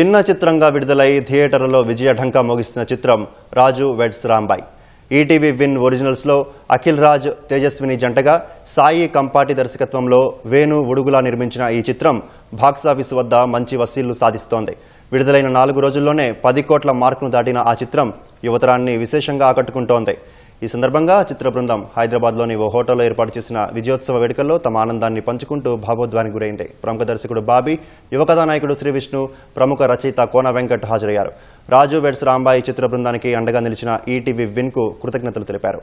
చిన్న చిత్రంగా విడుదలై థియేటర్లలో విజయ ఢంకా మోగిస్తున్న చిత్రం Raju weds Rambai. ETV Win ఒరిజినల్స్లో Akhil Raj Tejaswini జంటగా సాయి కంపాటి దర్శకత్వంలో వేణు ఉడుగులా నిర్మించిన ఈ చిత్రం బాక్సాఫీస్ వద్ద మంచి వసీళ్ళు సాధిస్తోంది. విడుదలైన నాలుగు రోజుల్లోనే పది కోట్ల మార్కును దాటిన ఆ చిత్రం యువతరాన్ని విశేషంగా ఆకట్టుకుంటోంది. ఈ సందర్భంగా చిత్ర బృందం హైదరాబాద్లోని ఓ హోటల్లో ఏర్పాటు చేసిన విజయోత్సవ వేడుకల్లో తమ ఆనందాన్ని పంచుకుంటూ భావోద్వానికి గురైంది. ప్రముఖ దర్శకుడు బాబీ యువకథా నాయకుడు శ్రీ విష్ణు ప్రముఖ రచయిత కోన వెంకట్ హాజరయ్యారు. రాజు వెడ్స్ రాంబాయి చిత్ర బృందానికి అండగా నిలిచిన ఈటీవీ విన్కు కృతజ్ఞతలు తెలిపారు.